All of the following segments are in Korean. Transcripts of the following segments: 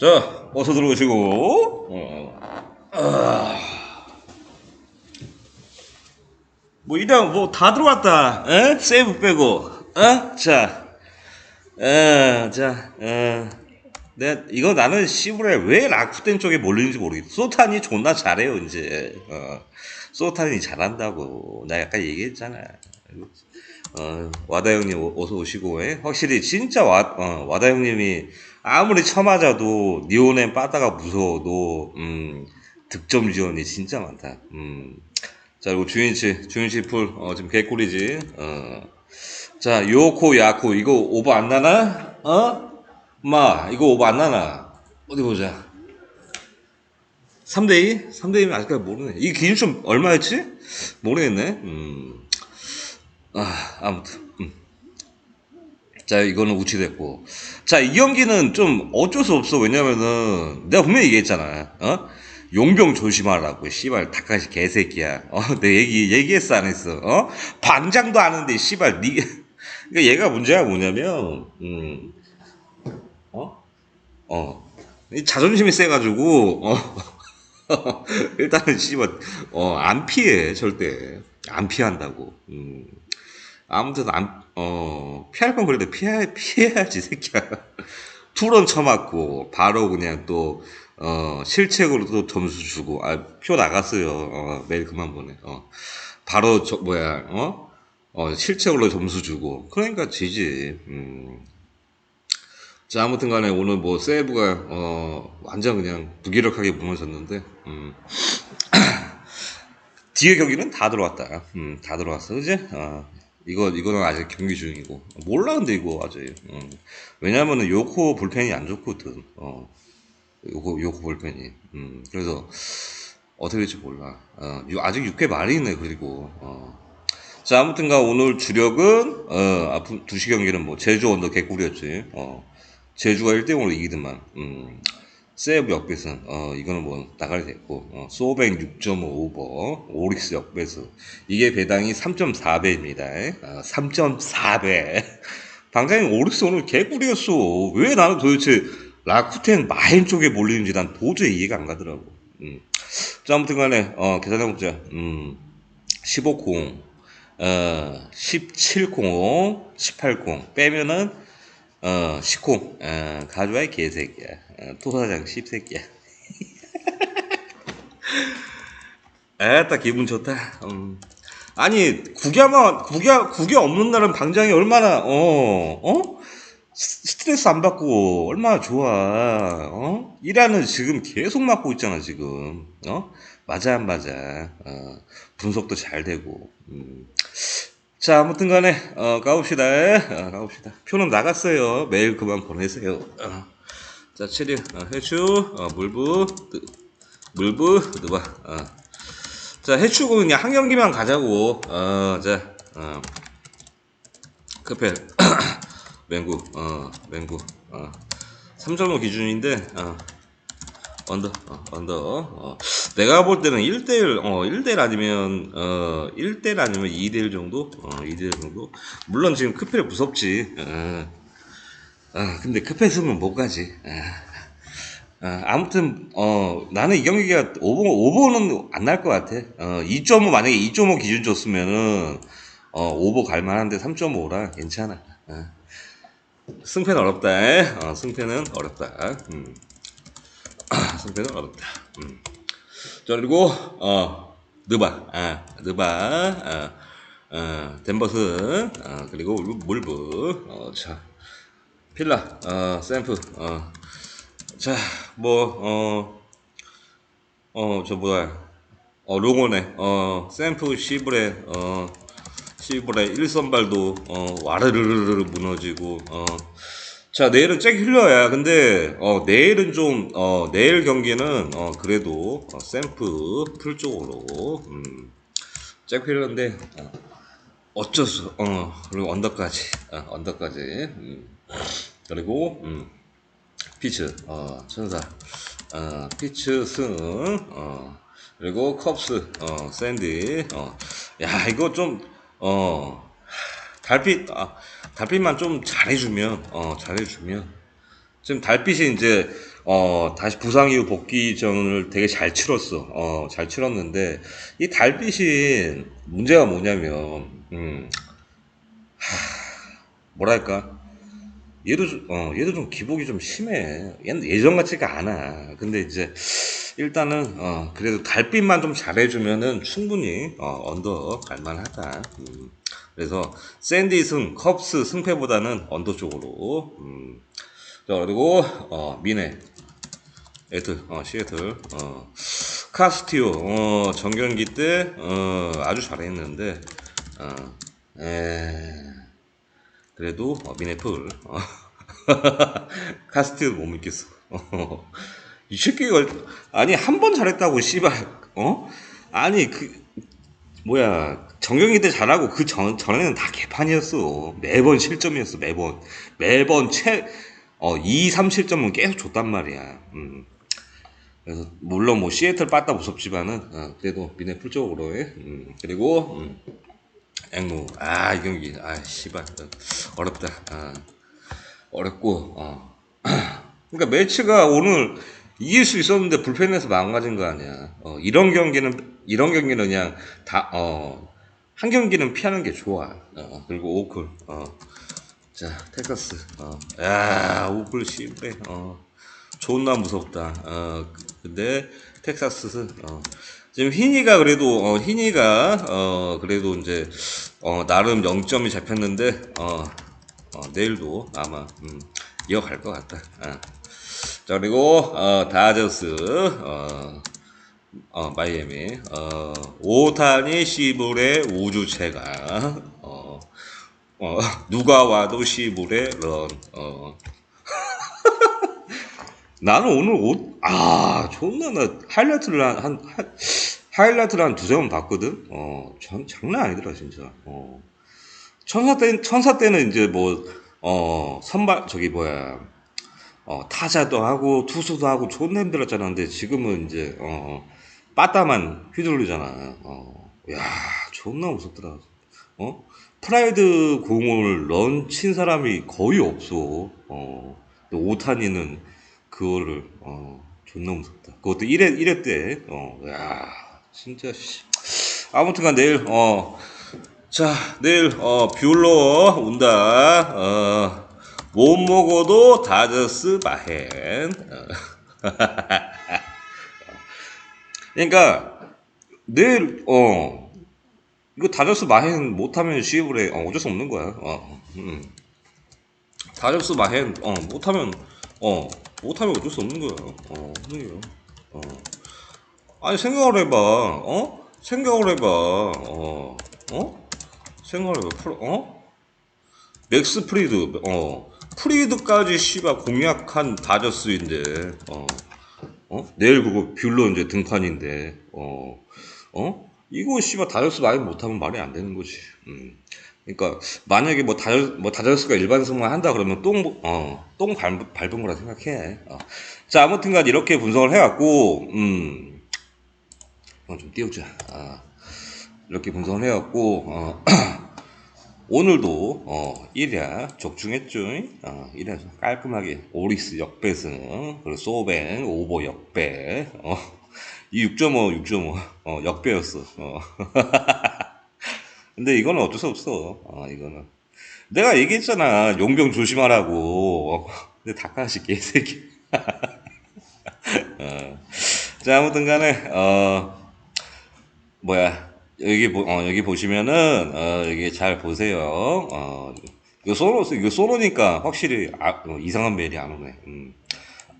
자, 어서 들어오시고. 어. 아. 뭐 이랑 뭐다 들어왔다. 에? 세이브 빼고. 어? 자. 어, 자. 어. 내 이거 나는 시브레 왜 라쿠텐 쪽에 몰리는지 모르겠어. 소탄이 존나 잘해요, 이제. 어. 소탄이 잘한다고. 나 약간 얘기했잖아. 어, 와다 형님 오- 어서 오시고 예? 확실히 진짜 와, 어, 와다 형님이 아무리 쳐맞아도 니온엔 빠다가 무서워도 음, 득점 지원이 진짜 많다. 음. 자 그리고 주인치 주인치 풀 어, 지금 개꿀이지. 어. 자 요코 야코 이거 오버 안 나나? 어? 마 이거 오버 안 나나? 어디 보자. 3대2? 3대2면 아직까지 모르네. 이 기준점 얼마였지? 모르겠네. 음. 아, 아무튼. 음. 자, 이거는 우치됐고. 자, 이 경기는 좀 어쩔 수 없어. 왜냐면은, 내가 분명히 얘기했잖아. 어? 용병 조심하라고. 씨발, 다카시 개새끼야. 어, 내 얘기, 얘기했어, 안 했어? 어? 반장도 아는데, 씨발, 니, 그러니까 얘가 문제가 뭐냐면, 음, 어? 어. 이 자존심이 세가지고, 어. 일단은, 씨발, 어, 안 피해, 절대. 안 피한다고. 음. 아무튼 안, 어, 피할 건 그래도 피해, 피해야지, 새끼야. 투런 쳐맞고, 바로 그냥 또, 어, 실책으로 또 점수 주고, 아, 표 나갔어요. 어, 매일 그만 보내. 어, 바로, 저, 뭐야, 어? 어, 실책으로 점수 주고. 그러니까 지지. 음. 자, 아무튼 간에 오늘 뭐, 세이브가, 어, 완전 그냥 무기력하게 무너졌는데, 음. 뒤에 경기는 다 들어왔다. 음, 다 들어왔어. 그지? 어, 이거, 이거는 아직 경기 중이고. 몰라, 근데 이거 아직. 음. 왜냐면은 요코 불펜이 안 좋거든. 어. 요코, 요코 불펜이. 음, 그래서 어떻게 될지 몰라. 어, 유- 아직 6회 말이네, 그리고. 어. 자, 아무튼가 오늘 주력은, 어, 앞으로 2시 경기는 뭐, 제주 언더 개꿀이었지. 어. 제주가 1대0으로 이기더만. 음. 세이브 역배선, 어, 이거는 뭐, 나가리 됐고, 어, 소뱅 6.5 오버, 오릭스 역배수. 이게 배당이 3.4배입니다. 어, 3.4배. 당장에 오릭스 오늘 개꿀이었어. 왜 나는 도대체 라쿠텐 마인 쪽에 몰리는지 난 도저히 이해가 안 가더라고. 음. 자, 아무튼 간에, 어, 계산해보자. 음, 15콩, 어, 17콩, 18콩. 빼면은, 어, 10콩. 어, 가져와, 이 개새끼야. 어, 토사장 씹새끼야. 에따, 기분 좋다. 음. 아니, 국야만, 국야, 국야 없는 날은 방장이 얼마나, 어, 어? 스- 스트레스 안 받고 얼마나 좋아, 어? 일하는 지금 계속 맡고 있잖아, 지금, 어? 맞아, 안 맞아, 어, 분석도 잘 되고, 음. 자, 아무튼 간에, 어, 가봅시다, 어, 가봅시다. 표는 나갔어요. 매일 그만 보내세요. 어. 자, 체리, 어, 해추, 어, 물부, 뜨, 물부, 누바, 어. 자, 해추고 그냥 한 경기만 가자고, 어, 자, 어. 크펠, 맹구, 어, 맹구, 어. 3.5 기준인데, 어. 언더, 어, 언더, 어. 내가 볼 때는 1대1, 어, 1대1 아니면, 어, 1대1 아니면 2대1 정도? 어, 2대1 정도? 물론 지금 크펠 무섭지, 어. 아, 근데 크펠 쓰면 못 가지, 아. 아, 아무튼 어 나는 이 경기가 오버 오버는 안날 것 같아. 어 2.5 만약에 2.5 기준 줬으면은 어 오버 갈 만한데 3.5라 괜찮아. 어. 승패는 어렵다. 어 승패는 어렵다. 음. 승패는 어렵다. 음. 자 그리고 어 느바. 아 느바. 아, 어 덴버스 어 그리고 물브 어 자 필라. 어 샘프. 어 자, 뭐, 어, 어, 저 뭐야, 어, 로고네, 어, 샘프 시브레, 어, 시브레 일선발도, 어, 와르르르르 무너지고, 어, 자, 내일은 잭 힐러야. 근데, 어, 내일은 좀, 어, 내일 경기는, 어, 그래도, 어, 샘프 풀 쪽으로, 음, 잭 힐러인데, 어, 어쩔 수, 어, 그리고 언더까지, 어, 언더까지, 음, 그리고, 음, 피츠, 어, 천사, 어, 피츠 승, 어, 그리고 컵스, 어, 샌디, 어, 야, 이거 좀, 어, 달빛, 아, 달빛만 좀 잘해주면, 어, 잘해주면, 지금 달빛이 이제 어 다시 부상 이후 복귀전을 되게 잘 치렀어. 어 잘 치렀는데 이 달빛이 문제가 뭐냐면 음 하, 뭐랄까 얘도 좀- 어 얘도 좀 기복이 좀 심해. 예전 같지가 않아. 근데 이제 일단은 어 그래도 달빛만 좀 잘해주면은 충분히 어 언더 갈만하다. 음, 그래서 샌디 승, 컵스 승패보다는 언더 쪽으로. 음, 자 그리고 어 미네. 애들, 어, 시애틀, 어, 카스티오, 어, 정경기 때, 어, 아주 잘했는데, 어, 에, 그래도, 어, 미네풀, 어, 카스티오 못 믿겠어. 어, 이 새끼가, 아니, 한 번 잘했다고, 씨발, 어? 아니, 그, 뭐야, 정경기 때 잘하고 그 전, 전에는 다 개판이었어. 매번 실점이었어, 매번. 매번 최, 어, 2, 3 실점은 계속 줬단 말이야. 음. 그래서 물론 뭐 시애틀 빠따 무섭지만은 어, 그래도 미네 풀적으로 해. 음, 그리고 음, 앵무 아 이 경기 아 씨발 어, 어렵다 아, 어렵고 어. 그러니까 매치가 오늘 이길 수 있었는데 불펜에서 망가진 거 아니야 어, 이런 경기는 이런 경기는 그냥 다 어 한 경기는 피하는 게 좋아 어, 그리고 오클 어. 자 텍사스 어. 야 오클 씨발 어. 존나 무섭다. 어, 근데 텍사스 어, 지금 희니가 그래도 어, 희니가 어, 그래도 이제 어, 나름 0점이 잡혔는데 어, 어, 내일도 아마 음, 이어갈 것 같다. 어. 자 그리고 어, 다저스 어, 어, 마이애미 어, 오타니 시불의 우주체가 어, 어, 누가 와도 시불의 런 어, 나는 오늘 옷, 아, 존나, 나 하이라이트를 한, 한, 한 하이라이트를 한 두세 번 봤거든? 어, 전, 장난 아니더라, 진짜. 어. 천사 때, 천사 때는 이제 뭐, 어, 선발, 저기 뭐야, 어, 타자도 하고, 투수도 하고, 존나 힘들었잖아. 근데 지금은 이제, 어, 빠따만 휘둘르잖아. 어, 야, 존나 무섭더라. 어? 프라이드 공을 런 친 사람이 거의 없어. 어, 오타니는 그거를, 어, 존나 무섭다. 그것도 1회, 1회 때, 어, 야, 진짜, 씨. 아무튼간 내일, 어, 자, 내일, 어, 뷰러 온다. 어, 못 먹어도 다저스 마헨. 어. 그러니까, 내일, 어, 이거 다저스 마헨 못하면 시입을 해. 어, 어쩔 수 없는 거야. 어, 음. 다저스 마헨, 어, 못하면, 어, 못하면 어쩔 수 없는 거야. 어, 그래요. 어. 아니, 생각을 해봐. 어? 생각을 해봐. 어, 어? 생각을 해봐. 프로, 어? 맥스 프리드, 어. 프리드까지 씨발 공략한 다저스인데, 어. 어? 내일 그거 뷰러 이제 등판인데, 어. 어? 이거 씨발 다저스 많이 못하면 말이 안 되는 거지. 음. 그러니까 만약에 뭐 다저 뭐 다저스가 일반 승만 한다 그러면 똥 어, 똥 밟, 밟은 거라 생각해. 어. 자 아무튼간 이렇게 분석을 해갖고 음 이건 좀 띄우자. 아, 이렇게 분석을 해갖고 어, 오늘도 어, 1야 적중했죠. 어, 1야 깔끔하게 오리스 역배승 그리고 소뱅 오버 역배 어, 이 6.5 6.5 어, 역배였어. 어. 근데 이거는 어쩔 수 없어. 어, 이거는 내가 얘기했잖아. 용병 조심하라고. 어, 근데 다카시 개새끼. 어. 자 아무튼 간에 어 뭐야 여기 보, 어, 여기 보시면은 어, 여기 잘 보세요. 어, 이거 소로 이거 소로니까 확실히 아, 어, 이상한 메일이 안 오네. 음.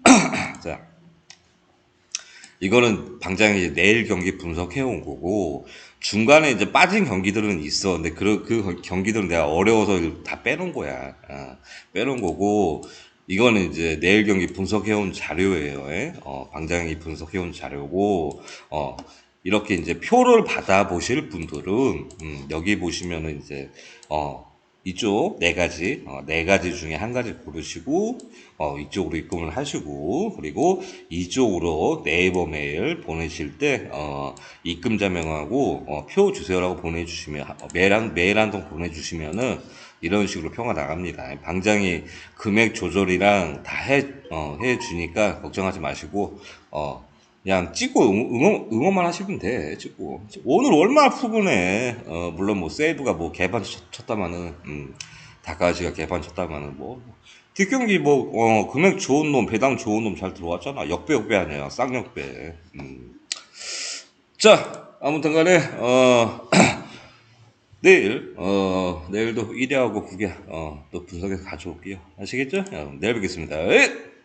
자 이거는 방장이 내일 경기 분석해 온 거고 중간에 이제 빠진 경기들은 있어. 근데 그, 그 경기들은 내가 어려워서 다 빼놓은 거야. 아, 빼놓은 거고 이거는 이제 내일 경기 분석해 온 자료예요. 예? 어, 방장이 분석해 온 자료고 어, 이렇게 이제 표를 받아 보실 분들은 음, 여기 보시면은 이제 어, 이쪽 네 가지 어, 네 가지 중에 한 가지 고르시고 어, 이쪽으로 입금을 하시고 그리고 이쪽으로 네이버 메일 보내실 때 어, 입금자 명하고 어, 표 주세요라고 보내주시면 어, 메일 한 메일 한 통 보내주시면은 이런 식으로 평가 나갑니다. 방장이 금액 조절이랑 다 해, 어, 해주니까 걱정하지 마시고, 어, 그냥 찍고 응- 응원, 응원만 하시면 돼. 찍고. 오늘 얼마나 푸근해. 어, 물론 뭐 세이브가 뭐 개판 쳤- 쳤다마는, 음, 다카시가 개판 쳤다마는 뭐. 뒷경기 뭐, 어, 금액 좋은 놈, 배당 좋은 놈 잘 들어왔잖아. 역배, 역배 아니야. 쌍역배. 음. 자, 아무튼 간에, 어, 내일, 어, 내일도 1회하고 9회, 어, 또 분석해서 가져올게요. 아시겠죠? 어, 내일 뵙겠습니다. 에잇!